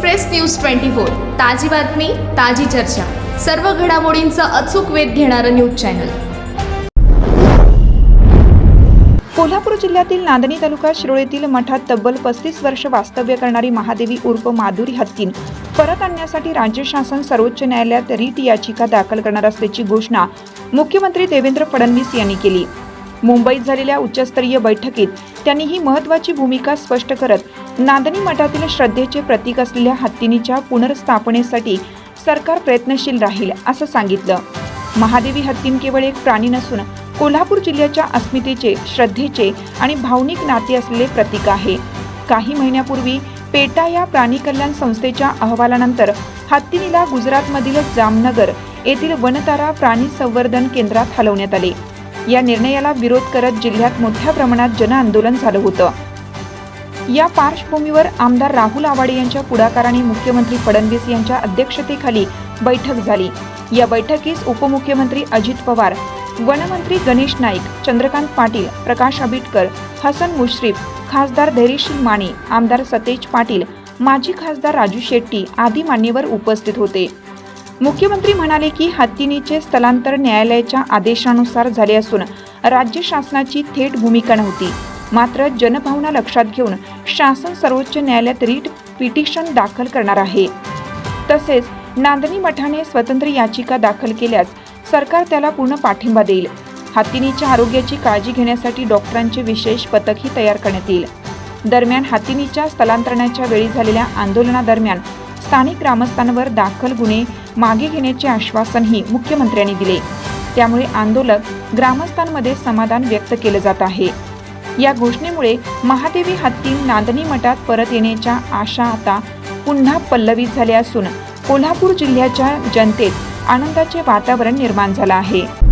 Express news twenty four ताजी बातमी ताजी चर्चा. सर्व घडामोडींचा अचूक वेध घेणारं न्यूज चॅनल. कोल्हापूर जिल्ह्यातील नांदणी तालुका शिरोळीतील मठात तब्बल पस्तीस वर्ष वास्तव्य करणारी महादेवी उर्फ माधुरी हत्तीन परत आणण्यासाठी राज्य शासन सर्वोच्च न्यायालयात रीट याचिका दाखल करणार असल्याची घोषणा मुख्यमंत्री देवेंद्र फडणवीस यांनी केली. मुंबईत झालेल्या उच्चस्तरीय बैठकीत त्यांनी ही महत्वाची भूमिका स्पष्ट करत नांदणी मठातील श्रद्धेचे प्रतीक असलेल्या हत्तीनीच्या पुनर्स्थापनेसाठी सरकार प्रयत्नशील राहील असं सांगितलं. महादेवी हत्तीन केवळ एक प्राणी नसून कोल्हापूर जिल्ह्याच्या अस्मितेचे श्रद्धेचे आणि भावनिक नाते असलेले प्रतीक आहे. काही महिन्यापूर्वी पेटा या प्राणी कल्याण संस्थेच्या अहवालानंतर हत्तीनीला गुजरातमधील जामनगर येथील वनतारा प्राणी संवर्धन केंद्रात हलवण्यात आले. या निर्णयाला विरोध करत जिल्ह्यात मोठ्या प्रमाणात जनआंदोलन झालं होतं. या पार्श्वभूमीवर आमदार राहुल आवाडे यांच्या पुढाकाराने मुख्यमंत्री फडणवीस यांच्या अध्यक्षतेखाली बैठक झाली. या बैठकीस उपमुख्यमंत्री अजित पवार वनमंत्री गणेश नाईक चंद्रकांत पाटील प्रकाश आबिटकर हसन मुश्रीफ खासदार धैर्यशील माने आमदार सतेज पाटील माजी खासदार राजू शेट्टी आदी मान्यवर उपस्थित होते. मुख्यमंत्री म्हणाले की हत्तीनीचे स्थलांतर न्यायालयाच्या आदेशानुसार झाले असून राज्य शासनाची थेट भूमिका नव्हती. मात्र जनभावना लक्षात घेऊन शासन सर्वोच्च न्यायालयात रीट पिटिशन दाखल करणार आहे. तसेच नांदणी मठाने स्वतंत्र याचिका दाखल केल्यास सरकार त्याला पूर्ण पाठिंबा देईल. हत्तीनीच्या आरोग्याची काळजी घेण्यासाठी डॉक्टरांचे विशेष पथकही तयार करण्यात येईल. दरम्यान हत्तीनीच्या स्थलांतरणाच्या वेळी झालेल्या आंदोलनादरम्यान स्थानिक ग्रामस्थांवर दाखल गुन्हे मागे घेण्याचे आश्वासनही मुख्यमंत्र्यांनी दिले. त्यामुळे आंदोलक ग्रामस्थांमध्ये समाधान व्यक्त केलं जात आहे. या घोषणेमुळे महादेवी हत्ती नांदणी मठात परत येण्याच्या आशा आता पुन्हा पल्लवित झाल्या असून कोल्हापूर जिल्ह्याच्या जनतेत आनंदाचे वातावरण निर्माण झालं आहे.